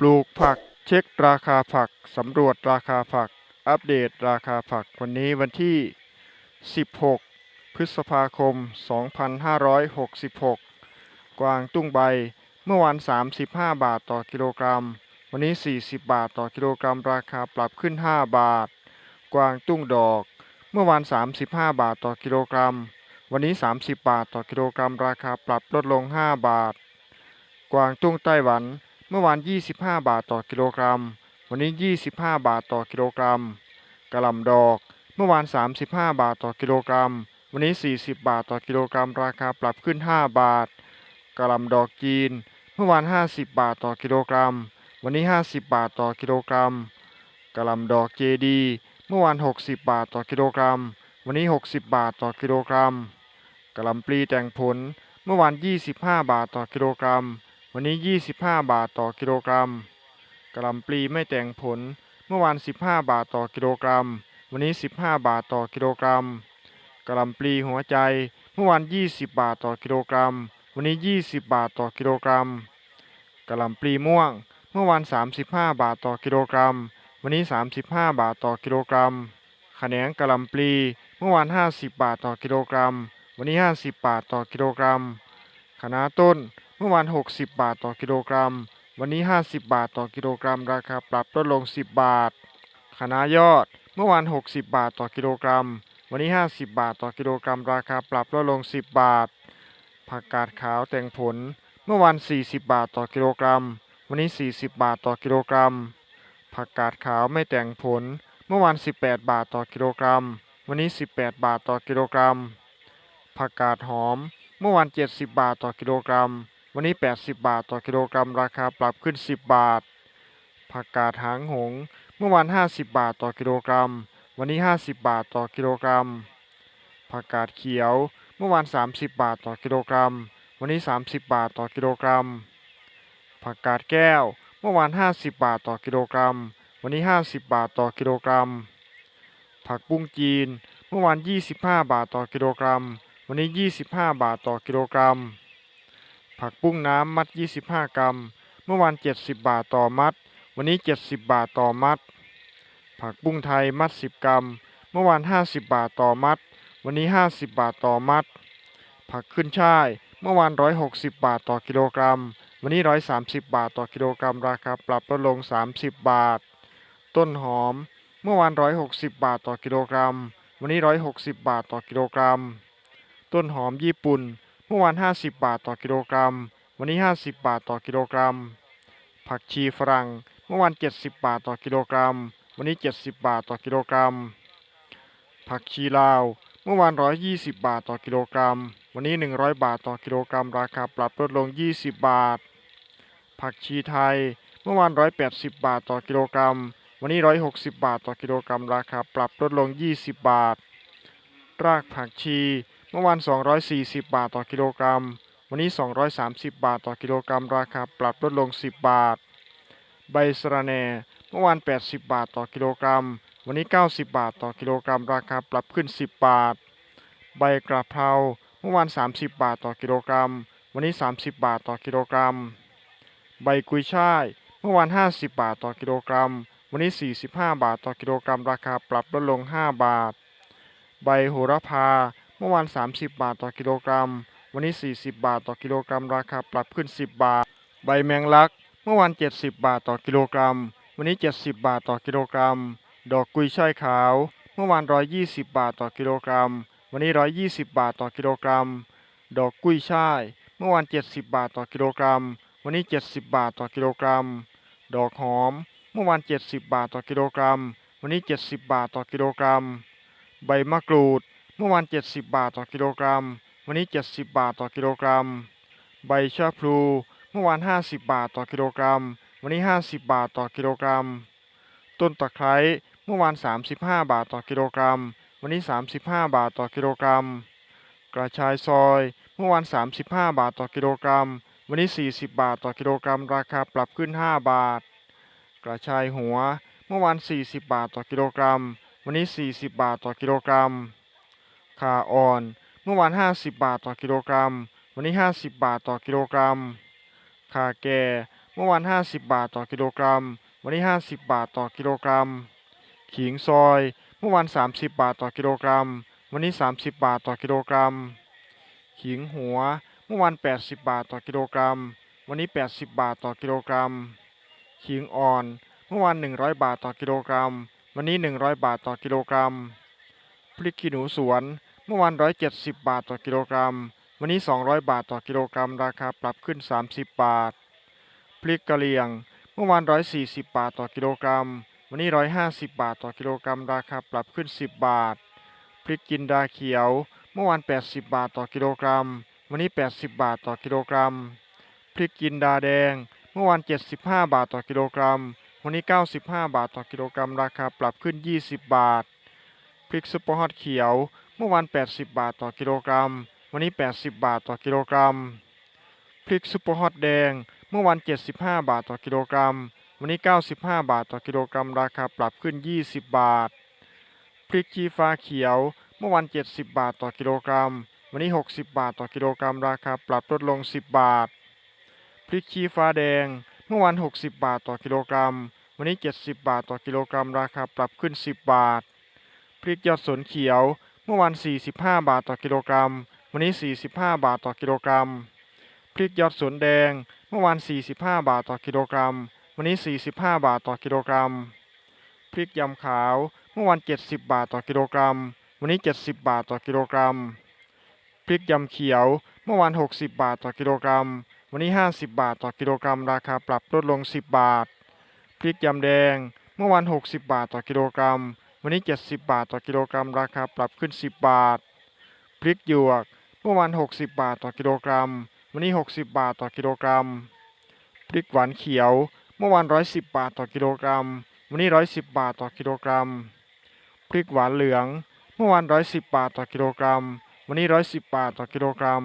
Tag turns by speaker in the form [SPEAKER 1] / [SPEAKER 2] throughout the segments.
[SPEAKER 1] ปลูกผักเช็คราคาผัก สำรวจราคาผัก อัปเดตราคาผักวันนี้วันที่ 16 พฤษภาคม 2566 กวางตุ้งใบเมื่อวาน 35 บาทต่อกิโลกรัม วันนี้ 40 บาทต่อกิโลกรัม ราคาปรับขึ้น 5 บาท กวางตุ้งดอก เมื่อวาน 35 บาทต่อกิโลกรัม วันนี้ 30 บาทต่อกิโลกรัม ราคาปรับลดลง 5 บาท กวางตุ้งไต้หวัน เมื่อวาน 25 บาทต่อกิโลกรัม วันนี้ 25 บาทต่อกิโลกรัมกระหล่ำดอก เมื่อวาน 35 บาทต่อกิโลกรัม วันนี้ 40 บาทต่อกิโลกรัม ราคาปรับขึ้น 5 บาทกระหล่ำดอกจีน เมื่อวาน 50 บาทต่อกิโลกรัม วันนี้ 50 บาทต่อกิโลกรัมกระหล่ำดอกเจดี เมื่อวาน 60 บาทต่อกิโลกรัม วันนี้ 60 บาทต่อกิโลกรัมกระหล่ำปลีแต่งผล เมื่อวาน 25 บาทต่อกิโลกรัม วันนี้ 25 บาทต่อกิโลกรัมกระลำปลีไม่แต่งผล เมื่อวาน 15 บาทต่อกิโลกรัม วันนี้ 15 บาทต่อกิโลกรัมกระลำปลีหัวใจ เมื่อวาน 20 บาทต่อกิโลกรัม วันนี้ 20 บาทต่อกิโลกรัมกระลำปลีม่วง เมื่อวาน 35 บาทต่อกิโลกรัม วันนี้ 35 บาทต่อกิโลกรัมขแหนงกระลำปลี เมื่อวาน 50 บาทต่อกิโลกรัม วันนี้ 50 บาทต่อกิโลกรัมคณะต้น เมื่อวาน 60 บาทต่อกิโลกรัม วันนี้ 50 บาทต่อกิโลกรัม ราคาปรับลดลง 10 บาทคะน้ายอด เมื่อวาน 60 บาทต่อกิโลกรัม วันนี้ 50 บาทต่อกิโลกรัม ราคาปรับลดลง 10 บาท ผักกาดขาวแต่งผล เมื่อวาน 40 บาทต่อกิโลกรัม วันนี้ 40 บาทต่อกิโลกรัม ผักกาดขาวไม่แต่งผล เมื่อวาน 18 บาทต่อกิโลกรัม วันนี้ 18 บาทต่อกิโลกรัม ผักกาดหอม เมื่อวาน 70 บาทต่อกิโลกรัม วันนี้ 80 บาทต่อกิโลกรัม ราคาปรับขึ้น 10 บาท ผักกาดหางหง เมื่อวาน 50 บาทต่อกิโลกรัม วันนี้ 50 บาทต่อกิโลกรัม ผักกาดเขียว เมื่อวาน 30 บาทต่อกิโลกรัม วันนี้ 30 บาทต่อกิโลกรัม ผักกาดแก้ว เมื่อวาน 50 บาทต่อกิโลกรัม วันนี้ 50 บาทต่อกิโลกรัม ผักบุ้งจีน เมื่อวาน 25 บาทต่อกิโลกรัม วันนี้ 25 บาทต่อกิโลกรัม ผักบุ้งน้ำมัด 25 กรัม เมื่อวาน 70 บาทต่อมัด วันนี้ 70 บาทต่อมัด ผักบุ้งไทยมัด 10 กรัม เมื่อวาน 50 บาทต่อมัด วันนี้ 50 บาทต่อมัด ผักขึ้นช่าย เมื่อวาน 160 บาทต่อกิโลกรัม วันนี้ 130 บาทต่อกิโลกรัม ราคาปรับลดลง 30 บาท ต้นหอม เมื่อวาน 160 บาทต่อกิโลกรัม วันนี้ 160 บาทต่อกิโลกรัม ต้นหอมญี่ปุ่น เมื่อวาน 50 บาทต่อกิโลกรัม วันนี้ 50 บาทต่อกิโลกรัม ผักชีฝรั่ง เมื่อวาน 70 บาทต่อกิโลกรัม วันนี้ 70 บาทต่อกิโลกรัม ผักชีลาว เมื่อวาน 120 บาทต่อกิโลกรัม วันนี้ 100 บาทต่อกิโลกรัม ราคาปรับลดลง 20 บาท ผักชีไทย เมื่อวาน 180 บาทต่อกิโลกรัม วันนี้ 160 บาทต่อกิโลกรัม ราคาปรับลดลง 20 บาท รากผักชี เมื่อวาน 240 บาทต่อกิโลกรัม วันนี้ 230 บาทต่อกิโลกรัม ราคาปรับลดลง 10 บาท ใบสะระแหน่เมื่อวาน 80 บาทต่อกิโลกรัม วันนี้ 90 บาทต่อกิโลกรัม ราคาปรับขึ้น 10 บาท ใบกระเพราเมื่อวาน 30 บาทต่อกิโลกรัม วันนี้ 30 บาทต่อกิโลกรัม ใบกุยช่ายเมื่อวาน 50 บาทต่อกิโลกรัม วันนี้ 45 บาทต่อกิโลกรัม ราคาปรับลดลง 5 บาท ใบโหระพา เมื่อวาน 30 บาทต่อกิโลกรัม วันนี้ 40 บาทต่อกิโลกรัม ราคาปรับขึ้น 10 บาท ใบแมงลัก เมื่อวาน 70 บาทต่อกิโลกรัม วันนี้ 70 บาทต่อกิโลกรัม ดอกกุยช่ายขาว เมื่อวาน 120 บาทต่อกิโลกรัม วันนี้ 120 บาทต่อกิโลกรัม ดอกกุยช่าย เมื่อวาน 70 บาทต่อกิโลกรัม วันนี้ 70 บาทต่อกิโลกรัม ดอกหอม เมื่อวาน 70 บาทต่อกิโลกรัม วันนี้ 70 บาทต่อกิโลกรัม ใบมะกรูด เมื่อวาน 70 บาทต่อกิโลกรัม วันนี้ 70 บาทต่อกิโลกรัม ใบชะพลู เมื่อวาน 50 บาทต่อกิโลกรัม วันนี้ 50 บาทต่อกิโลกรัม ต้นตะไคร้ เมื่อวาน 35 บาทต่อกิโลกรัม วันนี้ 35 บาทต่อกิโลกรัม กระชายซอย เมื่อวาน 35 บาทต่อกิโลกรัม วันนี้ 40 บาทต่อกิโลกรัม ราคาปรับขึ้น 5 บาท กระชายหัว เมื่อวาน 40 บาทต่อกิโลกรัม วันนี้ 40 บาทต่อกิโลกรัม ขาอ่อน เมื่อวาน 50 บาทต่อกิโลกรัม วันนี้ 50 บาทต่อกิโลกรัมขาแก่ เมื่อวาน 50 บาทต่อกิโลกรัม วันนี้ 50 บาทต่อกิโลกรัม ขิงซอย เมื่อวาน 30 บาทต่อกิโลกรัม วันนี้ 30 บาทต่อกิโลกรัม ขิงหัว เมื่อวาน 80 บาทต่อกิโลกรัม วันนี้ 80 บาทต่อกิโลกรัม ขิงอ่อน เมื่อวาน 100 บาทต่อกิโลกรัม วันนี้ 100 บาทต่อกิโลกรัม พริกขี้หนูสวน เมื่อวาน 170 บาทต่อกิโลกรัม วันนี้ 200 บาทต่อกิโลกรัม ราคาปรับขึ้น 30 บาท พริกกะเหรี่ยง เมื่อวาน 140 บาทต่อกิโลกรัม วันนี้ 150 บาทต่อกิโลกรัม ราคาปรับขึ้น 10 บาท พริกจินดาเขียว เมื่อวาน 80 บาทต่อกิโลกรัม วันนี้ 80 บาทต่อกิโลกรัม พริกจินดาแดง เมื่อวาน 75 บาทต่อกิโลกรัม วันนี้ 95 บาทต่อกิโลกรัม ราคาปรับขึ้น 20 บาท พริกซุปเปอร์ฮอตเขียว เมื่อวาน 80 บาทต่อกิโลกรัม วันนี้ 80 บาทต่อกิโลกรัม พริกซุปเปอร์ฮอตแดง เมื่อวาน 75 บาทต่อกิโลกรัม วันนี้ 95 บาทต่อกิโลกรัม ราคาปรับขึ้น 20 บาท พริกชี้ฟ้าเขียว เมื่อวัน70 บาทต่อกิโลกรัม วันนี้ 60 บาทต่อกิโลกรัม ราคาปรับลดลง 10 บาท พริกชี้ฟ้าแดง เมื่อวัน60 บาทต่อกิโลกรัม วันนี้ 70 บาทต่อกิโลกรัม ราคาปรับขึ้น 10 บาท พริกยอดสนเขียว เมื่อวัน45 บาทต่อกิโลกรัม วันนี้ 45 บาทต่อกิโลกรัม พริกยอดสวนแดง เมื่อวัน45 บาทต่อกิโลกรัม วันนี้ 45 บาทต่อกิโลกรัม พริกยำขาว เมื่อวัน70 บาทต่อกิโลกรัม วันนี้ 70 บาทต่อกิโลกรัม พริกยำเขียว เมื่อวัน60 บาทต่อกิโลกรัม วันนี้ 50 บาทต่อกิโลกรัม ราคาปรับลดลง 10 บาท พริกยำแดง เมื่อวัน60 บาทต่อกิโลกรัม วันนี้ 70 บาทต่อกิโลกรัม ราคาปรับขึ้น 10 บาท พริกหยวก เมื่อวัน60 บาทต่อกิโลกรัม วันนี้ 60 บาทต่อกิโลกรัม พริกหวานเขียว เมื่อวัน110 บาทต่อกิโลกรัม วันนี้ 110 บาทต่อกิโลกรัม พริกหวานเหลือง เมื่อวัน110 บาทต่อกิโลกรัม วันนี้ 110 บาทต่อกิโลกรัม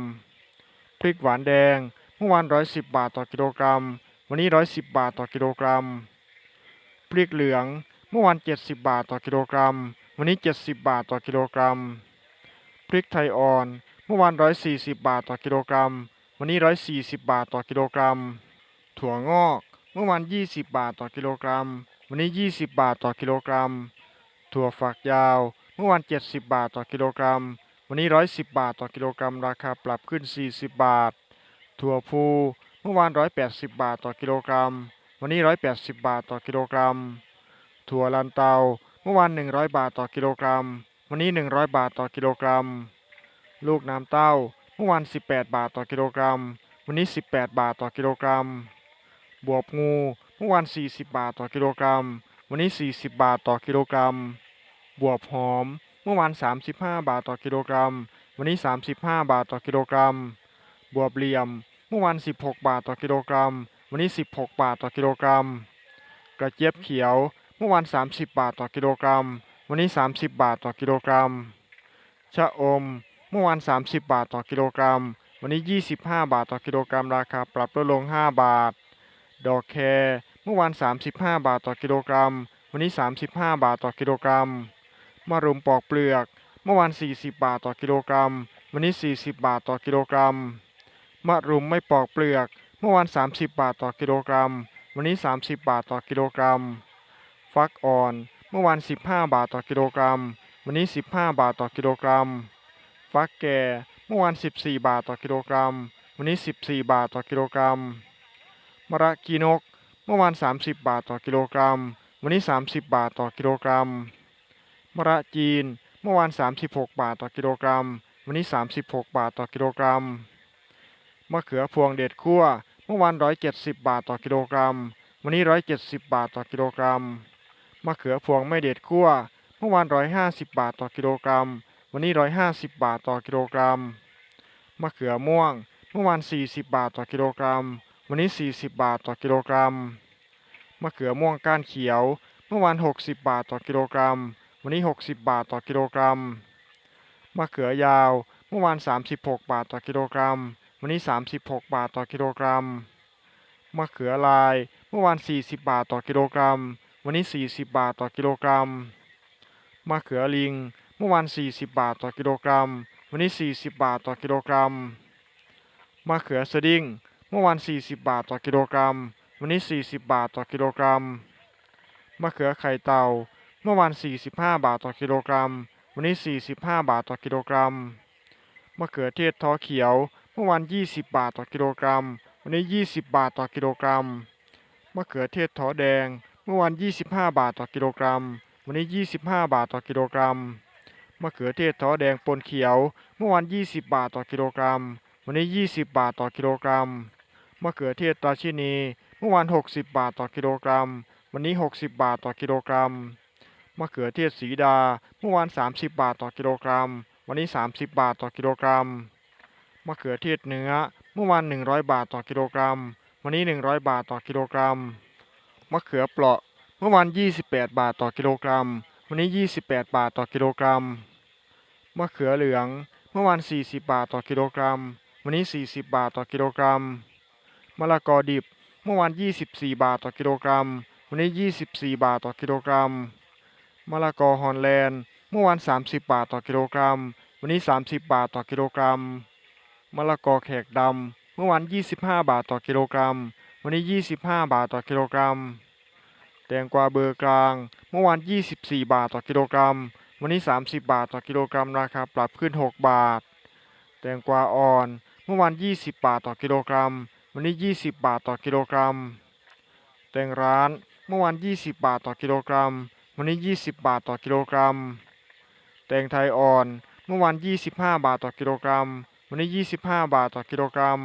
[SPEAKER 1] พริกหวานแดง เมื่อวัน110 บาทต่อกิโลกรัม วันนี้ 110 บาทต่อกิโลกรัม พริกเหลือง เมื่อวัน70 บาทต่อกิโลกรัม วันนี้ 70 บาทต่อกิโลกรัม พริกไทยอ่อน เมื่อวัน140 บาทต่อกิโลกรัม วันนี้ 140 บาทต่อกิโลกรัม ถั่วงอก เมื่อวัน20 บาทต่อกิโลกรัม วันนี้ 20 บาทต่อกิโลกรัม ถั่วฝักยาว เมื่อวัน70 บาทต่อกิโลกรัม วันนี้ 110 บาทต่อกิโลกรัม ราคาปรับขึ้น 40 บาท ถั่วพู เมื่อวาน 180 บาทต่อกิโลกรัม วันนี้ 180 บาทต่อกิโลกรัม ถั่วลันเตาเมื่อวาน 100 บาทต่อกิโลกรัม วันนี้ 100 บาทต่อกิโลกรัม ลูกน้ำเต้าเมื่อวาน 18 บาทต่อกิโลกรัม วันนี้ 18 บาทต่อกิโลกรัม บวบงูเมื่อวาน 40 บาทต่อกิโลกรัม วันนี้ 40 บาทต่อกิโลกรัม บวบหอมเมื่อวาน 35 บาทต่อกิโลกรัม วันนี้ 35 บาทต่อกิโลกรัม บวบเหลี่ยมเมื่อวาน 16 บาทต่อกิโลกรัม วันนี้ 16 บาทต่อกิโลกรัม กระเจี๊ยบเขียว มื่อวาน 30 บาทต่อกิโลกรัม วันนี้ 30 บาทต่อกิโลกรัม ชะอม เมื่อวาน 30 บาทต่อกิโลกรัม วันนี้ 25 บาทต่อกิโลกรัม ราคาปรับลดลง 5 บาท ดอกแครเมื่อวาน 35 บาทต่อกิโลกรัม วันนี้ 35 บาทต่อกิโลกรัม มะรุมปอกเปลือก เมื่อวาน 40 บาทต่อกิโลกรัม วันนี้ 40 บาทต่อกิโลกรัม มะรุมไม่ปอกเปลือก เมื่อวาน 30 บาทต่อกิโลกรัม วันนี้ 30 บาทต่อกิโลกรัม ฟักอ่อน เมื่อวาน 15 บาทต่อกิโลกรัม วันนี้ 15 บาทต่อกิโลกรัม ฟักแก่ เมื่อวาน 14 บาทต่อกิโลกรัม วันนี้ 14 บาทต่อกิโลกรัม มะระกีนก เมื่อวาน 30 บาทต่อกิโลกรัม วันนี้ 30 บาทต่อกิโลกรัม มะระจีน เมื่อวาน 36 บาทต่อกิโลกรัม วันนี้ 36 บาทต่อกิโลกรัม มะเขือพวงเด็ดคั่ว เมื่อวาน 170 บาทต่อกิโลกรัม วันนี้ 170 บาทต่อกิโลกรัม มะเขือพวงไม่เด็ดคั่วเมื่อวาน 150 บาทต่อกิโลกรัม วันนี้ 150 บาทต่อกิโลกรัม มะเขือม่วง เมื่อวาน 40 บาทต่อกิโลกรัม วันนี้ 40 บาทต่อกิโลกรัม มะเขือม่วงก้านเขียว เมื่อวาน 60 บาทต่อกิโลกรัม วันนี้ 60 บาทต่อกิโลกรัม มะเขือยาว เมื่อวาน 36 บาทต่อกิโลกรัม วันนี้ 36 บาทต่อกิโลกรัม มะเขือลาย เมื่อวาน 40 บาทต่อกิโลกรัม วันนี้ 40 บาทต่อกิโลกรัมมะเขือลิง เมื่อวาน 40 บาทต่อกิโลกรัม วันนี้ 40 บาทต่อกิโลกรัมมะเขือสดิ้ง เมื่อวาน 40 บาทต่อกิโลกรัม วันนี้ 40 บาทต่อกิโลกรัมมะเขือไข่เต่า เมื่อวาน 45 บาทต่อกิโลกรัม วันนี้ 45 บาทต่อกิโลกรัมมะเขือเทศท้อเขียว เมื่อวาน 20 บาทต่อกิโลกรัม วันนี้ 20 บาทต่อกิโลกรัมมะเขือเทศท้อแดง เมื่อวาน 25 บาทต่อกิโลกรัม วันนี้ 25 บาทต่อกิโลกรัม มะเขือเทศท้อแดงปนเขียว เมื่อวาน 20 บาทต่อกิโลกรัม วันนี้ 20 บาทต่อกิโลกรัม มะเขือเทศราชินี เมื่อวาน 60 บาทต่อกิโลกรัม วันนี้ 60 บาทต่อกิโลกรัม มะเขือเทศสีดา เมื่อวาน 30 บาทต่อกิโลกรัม วันนี้ 30 บาทต่อกิโลกรัม มะเขือเทศเนื้อ เมื่อวาน 100 บาทต่อกิโลกรัม วันนี้ 100 บาทต่อกิโลกรัม มะเขือเปราะ เมื่อวาน 28 บาทต่อกิโลกรัม วันนี้ 28 บาทต่อกิโลกรัม มะเขือเหลือง เมื่อวาน 40 บาทต่อกิโลกรัม วันนี้ 40 บาทต่อกิโลกรัม มะละกอดิบ เมื่อวาน 24 บาทต่อกิโลกรัม วันนี้ 24 บาทต่อกิโลกรัม มะละกอฮอลแลนด์ เมื่อวาน 30 บาทต่อกิโลกรัม วันนี้ 30 บาทต่อกิโลกรัม มะละกอแขกดำ เมื่อวาน 25 บาทต่อกิโลกรัม วันนี้ 25 บาทต่อกิโลกรัม แตงกวาเบอร์กลาง เมื่อวาน 24 บาทต่อกิโลกรัม วันนี้ 30 บาทต่อกิโลกรัมราคาปรับขึ้น 6 บาท แตงกวาอ่อน เมื่อวาน 20 บาทต่อกิโลกรัม วันนี้ 20 บาทต่อกิโลกรัม แตงร้าน เมื่อวาน 20 บาทต่อกิโลกรัม วันนี้ 20 บาทต่อกิโลกรัม แตงไทยอ่อน เมื่อวาน 25 บาทต่อกิโลกรัม วันนี้ 25 บาทต่อกิโลกรัม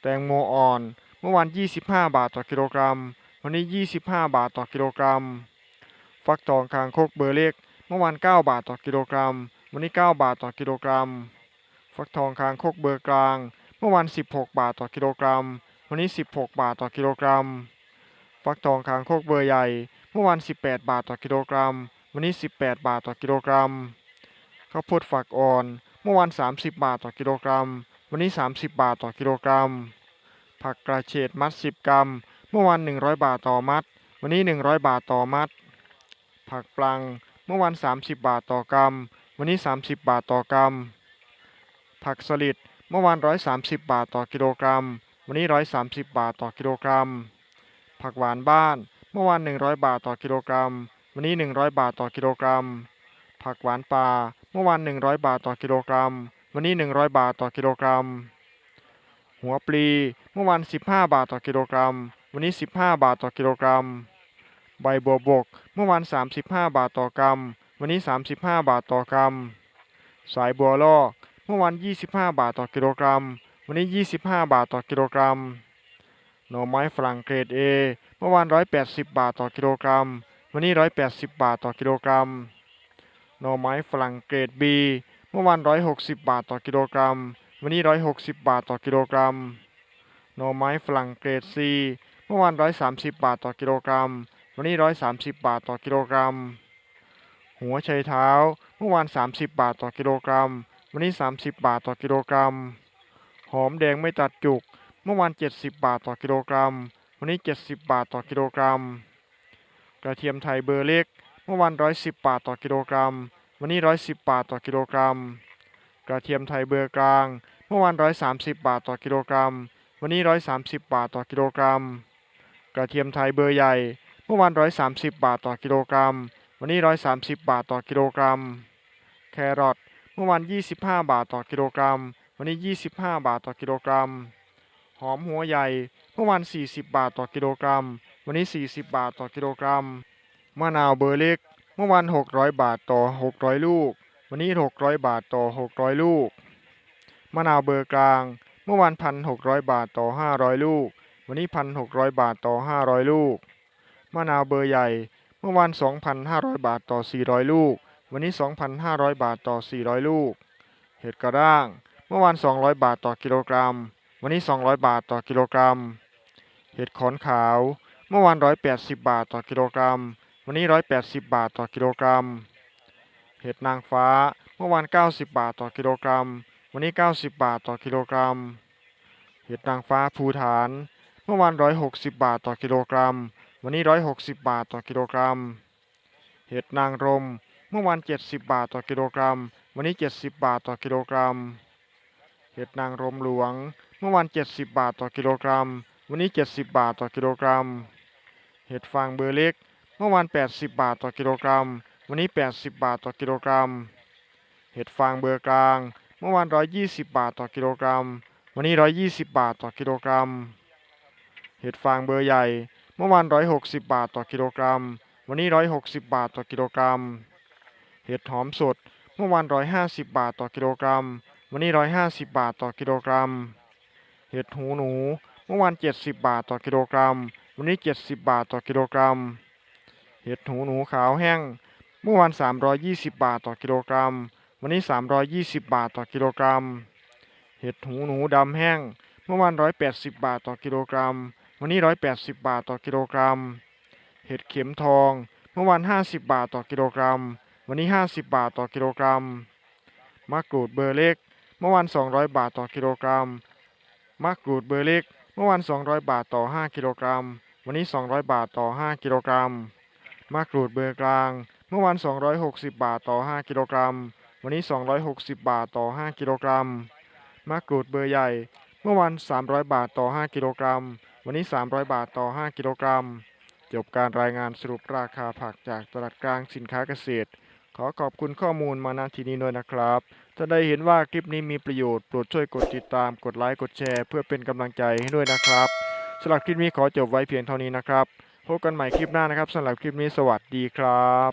[SPEAKER 1] แตงโมอ่อน เมื่อวาน 25 บาทต่อกิโลกรัม วันนี้ 25 บาทต่อกิโลกรัม ฟักทองคางคกเบอร์เล็ก เมื่อวาน 9 บาทต่อกิโลกรัม วันนี้ 9 บาทต่อกิโลกรัม ฟักทองคางคกเบอร์กลาง เมื่อวาน 16 บาทต่อกิโลกรัม วันนี้ 16 บาทต่อกิโลกรัม ฟักทองคางคกเบอร์ใหญ่ เมื่อวาน 18 บาทต่อกิโลกรัม วันนี้ 18 บาทต่อกิโลกรัม ข้าวโพดฝักอ่อน เมื่อวาน 30 บาทต่อกิโลกรัม วันนี้ 30 บาทต่อกิโลกรัม ผักกระเฉดมัด 10 กรัม เมื่อวาน100 บาทต่อมัด วันนี้ 100 บาทต่อมัด ผักปลังเมื่อวาน30 บาทต่อกรัม วันนี้ 30 บาทต่อกรัม ผักสลิดเมื่อวาน130 บาทต่อกิโลกรัม วันนี้ 130 บาทต่อกิโลกรัม ผักหวานบ้านเมื่อวาน100 บาทต่อกิโลกรัม วันนี้ 100 บาทต่อกิโลกรัม ผักหวานป่าเมื่อวาน100 บาทต่อกิโลกรัม วันนี้ 100 บาทต่อกิโลกรัม หัวปลี เมื่อวาน15 บาทต่อกิโลกรัม วันนี้ 15 บาทต่อกิโลกรัม ใบบัวบก เมื่อวาน35 บาทต่อกรัม วันนี้ 35 บาทต่อกรัม สายบัวลอก เมื่อวาน25 บาทต่อกิโลกรัม วันนี้ 25 บาทต่อกิโลกรัม หน่อไม้ฝรั่งเกรด A เมื่อวาน180 บาทต่อกิโลกรัม วันนี้ 180 บาทต่อกิโลกรัม หน่อไม้ฝรั่งเกรด B เมื่อวาน160 บาทต่อกิโลกรัม วันนี้ 160 บาทต่อกิโลกรัมหน่อไม้ฝรั่งเกรด C เมื่อวาน 130 บาทต่อกิโลกรัม วันนี้ 130 บาทต่อกิโลกรัม หัวไชเท้า เมื่อวาน 30 บาทต่อกิโลกรัม วันนี้ 30 บาทต่อกิโลกรัม หอมแดงไม่ตัดจุก เมื่อวาน 70 บาทต่อกิโลกรัม วันนี้ 70 บาทต่อกิโลกรัม กระเทียมไทยเบอร์เล็ก เมื่อวาน 110 บาทต่อกิโลกรัม วันนี้ 110 บาทต่อกิโลกรัม กระเทียมไทยเบอร์กลาง เมื่อวาน 130 บาทต่อกิโลกรัม วันนี้ 130 บาทต่อกิโลกรัม กระเทียมไทยเบอร์ใหญ่ เมื่อวาน 130 บาทต่อกิโลกรัม วันนี้ 130 บาทต่อกิโลกรัม แครอท เมื่อวาน 25 บาทต่อกิโลกรัม วันนี้ 25 บาทต่อกิโลกรัม หอมหัวใหญ่ เมื่อวาน 40 บาทต่อกิโลกรัม วันนี้ 40 บาทต่อกิโลกรัม มะนาวเบอร์เล็ก เมื่อวาน 600 บาทต่อ 600 ลูก วันนี้ 600 บาทต่อ 600 ลูก มะนาวเบอร์กลาง เมื่อวาน 1,600 บาทต่อ 500 ลูก วันนี้ 1,600 บาทต่อ 500 ลูก มะนาวเบอร์ใหญ่ เมื่อวาน 2,500 บาทต่อ 400 ลูก วันนี้ 2,500 บาทต่อ 400 ลูก เห็ดกระด้าง เมื่อวาน 200 บาทต่อกิโลกรัม วันนี้ 200 บาทต่อกิโลกรัม เห็ดขอนขาว เมื่อวาน 180 บาทต่อกิโลกรัม วันนี้ 180 บาทต่อกิโลกรัม เห็ดนางฟ้า เมื่อวาน 90 บาทต่อกิโลกรัม วันนี้ 90 บาทต่อกิโลกรัม เห็ดนางฟ้าภูฐาน เมื่อวาน 160 บาทต่อกิโลกรัม วันนี้ 160 บาทต่อกิโลกรัม เห็ดนางรม เมื่อวาน 70 บาทต่อกิโลกรัม วันนี้ 70 บาทต่อกิโลกรัม เห็ดนางรมหลวง เมื่อวาน 70 บาทต่อกิโลกรัม วันนี้ 70 บาทต่อกิโลกรัม เห็ดฟางเบอร์เล็ก เมื่อวาน 80 บาทต่อกิโลกรัม วันนี้ 80 บาทต่อกิโลกรัม เห็ดฟางเบอร์กลาง เมื่อวาน 120 บาทต่อกิโลกรัม วันนี้ 120 บาทต่อกิโลกรัม เห็ดฟางเบอร์ใหญ่ เมื่อวาน 160 บาทต่อกิโลกรัม วันนี้ 160 บาทต่อกิโลกรัม เห็ดหอมสด เมื่อวาน 150 บาทต่อกิโลกรัม วันนี้ 150 บาทต่อกิโลกรัม เห็ดหูหนู เมื่อวาน 70 บาทต่อกิโลกรัม วันนี้ 70 บาทต่อกิโลกรัม เห็ดหูหนูขาวแห้ง เมื่อวาน320 บาทต่อกิโลกรัม วันนี้ 320 บาทต่อกิโลกรัม เห็ดหูหนูดำแห้ง เมื่อวาน 180 บาทต่อกิโลกรัม วันนี้ 180 บาทต่อกิโลกรัม เห็ดเข็มทอง เมื่อวาน 50 บาทต่อกิโลกรัม วันนี้ 50 บาทต่อกิโลกรัม มะกรูดเบอร์เล็ก เมื่อวาน 200 บาทต่อกิโลกรัม มะกรูดเบอร์เล็ก เมื่อวาน 200 บาทต่อ 5 กิโลกรัม วันนี้ 200 บาทต่อ 5 กิโลกรัม มะกรูดเบอร์กลาง เมื่อวาน 260 บาทต่อ 5 กิโลกรัม วันนี้ 260 บาทต่อ 5 กิโลกรัม มะกรูดเบอร์ใหญ่ เมื่อวาน 300 บาทต่อ 5 กิโลกรัม วันนี้ 300 บาทต่อ 5 กิโลกรัม จบการรายงานสรุปราคาผักจากตลาดกลางสินค้าเกษตร ขอขอบคุณข้อมูลมาณที่นี้ด้วยนะครับ ถ้าได้เห็นว่าคลิปนี้มีประโยชน์ โปรดช่วยกดติดตาม กดไลค์ กดแชร์ เพื่อเป็นกำลังใจให้ด้วยนะครับสำหรับคลิปนี้ขอจบไว้เพียงเท่านี้นะครับพบกันใหม่คลิปหน้านะครับสำหรับคลิปนี้สวัสดีครับ